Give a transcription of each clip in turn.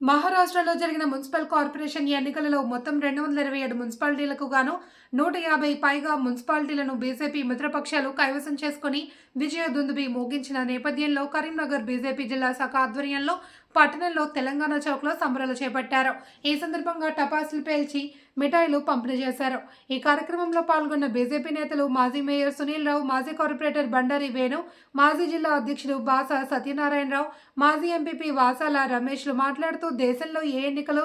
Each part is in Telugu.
మహారాష్ట్రలో జరిగిన మున్సిపల్ కార్పొరేషన్ ఎన్నికలలో మొత్తం రెండు వందల ఇరవై ఏడు మున్సిపాలిటీలకు గాను నూట యాభై పైగా మున్సిపాలిటీలను బీజేపీ మిత్రపక్షాలు కైవసం చేసుకుని విజయ దుందుబి మోగించిన నేపథ్యంలో కరీంనగర్ బీజేపీ జిల్లా శాఖ ఆధ్వర్యంలో పట్టణంలో తెలంగాణ చౌక్లో సంబరాలు చేపట్టారు. ఈ సందర్భంగా టపాసులు పేల్చి మిఠాయిలు పంపిణీ చేశారు. ఈ కార్యక్రమంలో పాల్గొన్న బీజేపీ నేతలు మాజీ మేయర్ సునీల్ రావు మాజీ కార్పొరేటర్ బండారి వేణు మాజీ జిల్లా అధ్యక్షుడు బాస సత్యనారాయణరావు మాజీ ఎంపీపీ వాసాల రమేష్లు మాట్లాడుతూ దేశంలో ఏ ఎన్నికలు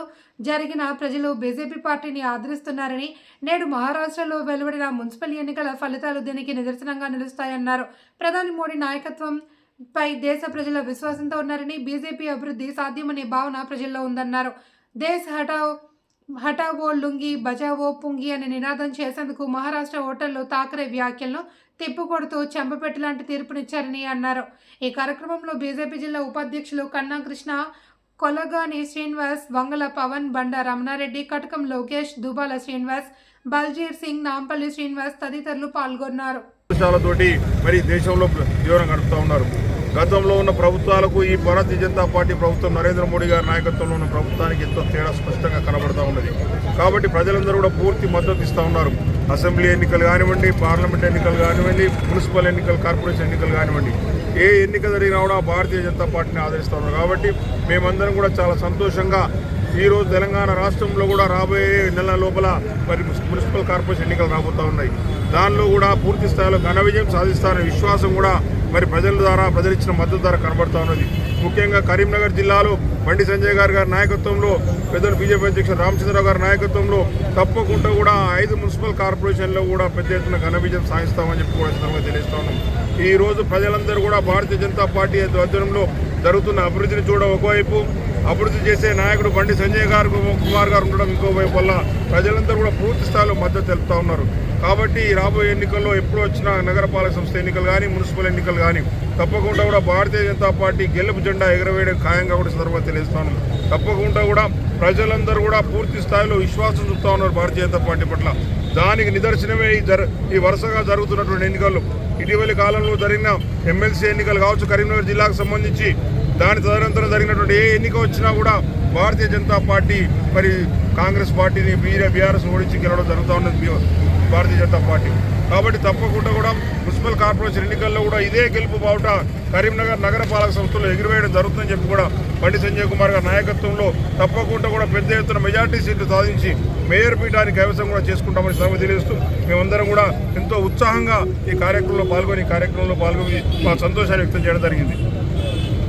జరిగినా ప్రజలు బీజేపీ పార్టీని ఆదరిస్తున్నారని నేడు మహారాష్ట్రలో వెలువడిన మున్సిపల్ ఎన్నికల ఫలితాలు దీనికి నిదర్శనంగా నిలుస్తాయన్నారు. ప్రధాని మోడీ నాయకత్వం పై దేశ ప్రజల విశ్వాసంతో ఉన్నారని బీజేపీ అభివృద్ధి సాధ్యమనే భావన ప్రజల్లో ఉందన్నారు. దేశ్ హఠావ్ హటావో లుంగి బజావో పుంగి అనే నినాదం చేసేందుకు మహారాష్ట్ర ఓటర్లు తాకరే వ్యాఖ్యలను తిప్పుకొడుతూ చెంపపెట్టి లాంటి తీర్పునిచ్చారని అన్నారు. ఈ కార్యక్రమంలో బీజేపీ జిల్లా ఉపాధ్యక్షులు కన్నా కృష్ణ కొలగాని శ్రీనివాస్ వంగల పవన్ బండ రమణారెడ్డి కటకం లోకేష్ దుబాల శ్రీనివాస్ బల్జీర్ సింగ్ నాంపల్లి శ్రీనివాస్ తదితరులు పాల్గొన్నారు. మరి దేశంలో జీవనం ఉన్నారు. గతంలో ఉన్న ప్రభుత్వాలకు ఈ భారతీయ జనతా పార్టీ ప్రభుత్వం నరేంద్ర మోడీ గారి నాయకత్వంలో ఉన్న ప్రభుత్వానికి ఎంతో తేడా స్పష్టంగా కనబడతా ఉన్నది. కాబట్టి ప్రజలందరూ కూడా పూర్తి మద్దతు ఇస్తూ ఉన్నారు. అసెంబ్లీ ఎన్నికలు కానివ్వండి పార్లమెంట్ ఎన్నికలు కానివ్వండి మున్సిపల్ ఎన్నికలు కార్పొరేషన్ ఎన్నికలు కానివ్వండి ఏ ఎన్నిక జరిగినా కూడా భారతీయ జనతా పార్టీని ఆదరిస్తూ ఉన్నారు. కాబట్టి మేమందరం కూడా చాలా సంతోషంగా ఈ రోజు తెలంగాణ రాష్ట్రంలో కూడా రాబోయే నెల లోపల మరి మున్సిపల్ కార్పొరేషన్ ఎన్నికలు రాబోతా ఉన్నాయి. దానిలో కూడా పూర్తి స్థాయిలో ఘన విజయం సాధిస్తారనే విశ్వాసం కూడా మరి ప్రజల ద్వారా ప్రజలిచ్చిన మద్దతు ద్వారా కనబడుతూ ఉన్నది. ముఖ్యంగా కరీంనగర్ జిల్లాలో బండి సంజయ్ గారి గారి నాయకత్వంలో పెద్దలు బీజేపీ అధ్యక్షుడు రామచంద్రరావు గారి నాయకత్వంలో తప్పకుండా కూడా ఐదు మున్సిపల్ కార్పొరేషన్లో కూడా పెద్ద ఎత్తున ఘన విజయం సాధిస్తామని చెప్పి కూడా సందర్భంగా తెలియజేస్తా ఉన్నాం. ఈరోజు ప్రజలందరూ కూడా భారతీయ జనతా పార్టీ ఆధ్వర్యంలో జరుగుతున్న అభివృద్ధిని చూడ ఒకవైపు అభివృద్ధి చేసే నాయకుడు బండి సంజయ్ గారు కుమార్ గారు ఉండడం ఇంకోవైపు వల్ల ప్రజలందరూ కూడా పూర్తి స్థాయిలో మద్దతు తెలుపుతా ఉన్నారు. కాబట్టి ఈ రాబోయే ఎన్నికల్లో ఎప్పుడు వచ్చినా నగరపాలక సంస్థ ఎన్నికలు కానీ మున్సిపల్ ఎన్నికలు కానీ తప్పకుండా కూడా భారతీయ జనతా పార్టీ గెలుపు జెండా ఎగరవేయడం ఖాయంగా కూడా సందర్భంగా తెలియజేస్తాను తప్పకుండా కూడా ప్రజలందరూ కూడా పూర్తి స్థాయిలో విశ్వాసం చూపుతా ఉన్నారు భారతీయ జనతా పార్టీ పట్ల. దానికి నిదర్శనమే ఈ జర ఈ వరుసగా జరుగుతున్నటువంటి ఎన్నికలు ఇటీవలి కాలంలో జరిగిన ఎమ్మెల్సీ ఎన్నికలు కావచ్చు కరీంనగర్ జిల్లాకు సంబంధించి దాని తదనంతరం జరిగినటువంటి ఏ ఎన్నిక వచ్చినా కూడా భారతీయ జనతా పార్టీ మరి కాంగ్రెస్ పార్టీని బీఆర్ బీఆర్ఎస్ ఓడించి గెలవడం జరుగుతూ ఉన్నది భారతీయ జనతా పార్టీ. కాబట్టి తప్పకుండా కూడా మున్సిపల్ కార్పొరేషన్ ఎన్నికల్లో కూడా ఇదే గెలుపు బావుట కరీంనగర్ నగరపాలక సంస్థలో ఎగిరివేయడం జరుగుతుందని చెప్పి కూడా బండి సంజయ్ కుమార్ గారి నాయకత్వంలో తప్పకుండా కూడా పెద్ద ఎత్తున మెజార్టీ సీట్లు సాధించి మేయర్ పీఠాన్ని కైవసం కూడా చేసుకుంటామని సభ తెలియజేస్తూ మేమందరం కూడా ఎంతో ఉత్సాహంగా ఈ కార్యక్రమంలో పాల్గొని ఈ కార్యక్రమంలో పాల్గొని మా సంతోషాన్ని వ్యక్తం చేయడం జరిగింది.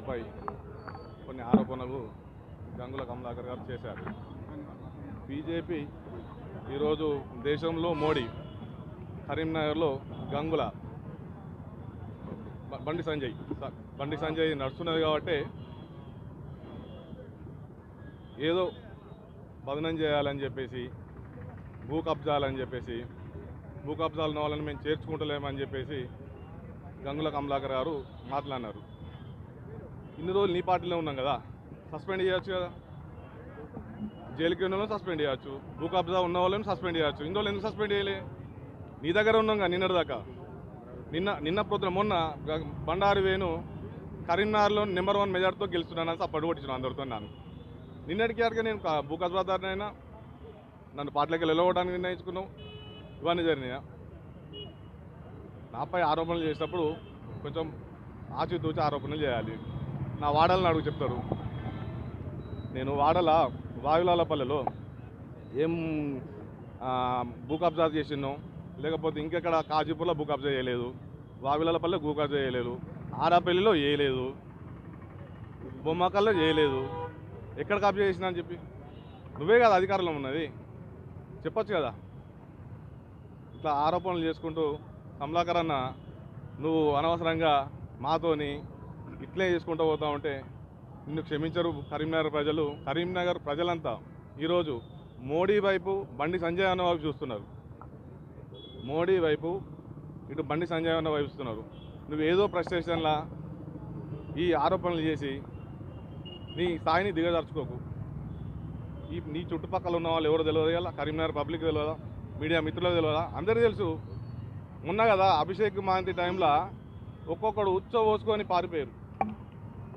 నాపై కొన్ని ఆరోపణలు గంగుల కమలాకర్ గారు చేశారు. బీజేపీ ఈరోజు దేశంలో మోడీ కరీంనగర్లో గంగుల బండి సంజయ్ బండి సంజయ్ నడుస్తున్నది కాబట్టి ఏదో బదనం చేయాలని చెప్పేసి భూ కబ్జాలని చెప్పేసి భూ కబ్జాలు వాళ్ళని మేము చేర్చుకుంటలేమని చెప్పేసి గంగుల కమలాకర్ గారు మాట్లాడినారు. ఇన్ని రోజులు నీ పార్టీలో ఉన్నాం కదా. సస్పెండ్ చేయొచ్చు కదా. జైలుకి ఉన్న సస్పెండ్ చేయొచ్చు. భూ కబ్జా ఉన్న వాళ్ళని సస్పెండ్ చేయొచ్చు. ఇన్ని రోజులు ఎందుకు సస్పెండ్ చేయలే? నీ దగ్గర ఉన్నాం కదా నిన్నటి దాకా. నిన్న నిన్న పొద్దున మొన్న బండారు వేణు కరీంనగర్లో నెంబర్ వన్ మెజార్టీతో గెలుస్తున్నానని సపోర్ట్ కొట్టించిన అందరితో నాను నిన్నటికి అడిగా నేను భూ కబ్జాదారునైనా నన్ను పార్టీలోకి వెళ్ళగొట్టడానికి నిర్ణయించుకున్నావు. ఇవన్నీ జరిగినాయా? నాపై ఆరోపణలు చేసినప్పుడు కొంచెం ఆచితూచి ఆరోపణలు చేయాలి. నా వాడలను అడుగు చెప్తారు నేను వాడల వాయులాలపల్లెలో ఏం ఆ, భూ కబ్జా లేకపోతే ఇంకెక్కడ కాజీపూర్లో భూ కబ్జా చేయలేదు వావిలాలపల్లె భూ కబ్జా చేయలేదు ఆరాపల్లిలో చేయలేదు బొమ్మకల్లో చేయలేదు ఎక్కడ కబ్జా చేసినా అని చెప్పి. నువ్వే కదా అధికారంలో ఉన్నది. చెప్పొచ్చు కదా. ఇట్లా ఆరోపణలు చేసుకుంటూ కమలాకర్ అన్న నువ్వు అనవసరంగా మాతోని ఇట్లే చేసుకుంటూ పోతా ఉంటే నిన్ను క్షమించరు కరీంనగర్ ప్రజలు. కరీంనగర్ ప్రజలంతా ఈరోజు మోడీ వైపు బండి సంజయ్ అన్న వైపు చూస్తున్నారు. మోడీ వైపు ఇటు బండి సంజయ్ అన్న వైపు చూస్తున్నారు. నువ్వు ఏదో ప్రశ్నేషన్లా ఈ ఆరోపణలు చేసి నీ స్థాయిని దిగజార్చుకోకు. ఈ నీ చుట్టుపక్కల ఉన్న వాళ్ళు ఎవరో తెలియదు కదా? కరీంనగర్ పబ్లిక్ తెలియదా మీడియా మిత్రులకు తెలియదా అందరికీ తెలుసు. మొన్న కదా అభిషేక్ మహంతి టైంలో ఒక్కొక్కడు ఉచ్చ పోసుకొని పారిపోయారు.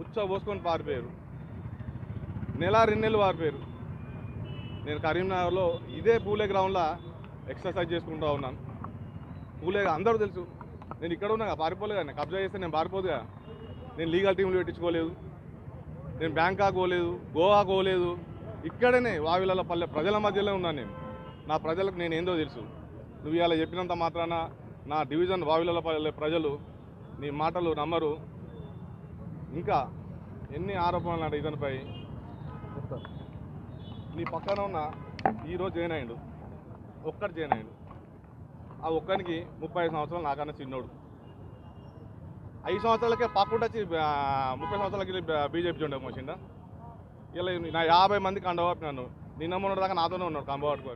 ఉచ్చ పోసుకొని పారిపోయారు. నెల రెండు నెలలు పారిపోయారు. నేను కరీంనగర్లో ఇదే పూలే గ్రౌండ్లో ఎక్సర్సైజ్ చేసుకుంటూ ఉన్నాను. పూలే అందరూ తెలుసు. నేను ఇక్కడ ఉన్నా పారిపోలేదు నేను కబ్జా చేస్తే నేను పారిపోదుగా నేను లీగల్ టీంలు పెట్టించుకోలేదు. నేను బ్యాంకాక్ పోలేదు గోవా పోలేదు. ఇక్కడనే వావిలలో పల్లె ప్రజల మధ్యలో ఉన్నాను నేను. నా ప్రజలకు నేను ఏందో తెలుసు. నువ్వు ఇలా చెప్పినంత మాత్రాన నా డివిజన్ వావిలలో పల్లె ప్రజలు నీ మాటలు నమ్మరు. ఇంకా ఎన్ని ఆరోపణలు అంటే ఇతనిపై? నీ పక్కన ఉన్న ఈరోజు జాయిన్ అయ్యాడు. ఒక్కడు జాయిన్ అయ్యాడు. ఆ ఒక్కనికి ముప్పై ఐదు సంవత్సరాలు నాకన్నా చిన్నోడు. ఐదు సంవత్సరాలకే పక్కకుండా ముప్పై సంవత్సరాలకి బీజేపీ జెండా మోసిండా ఇలా నా యాభై మందికి అండవాపినాను నిన్న మొన్న దాకా నాతోనే ఉన్నాడు కంబ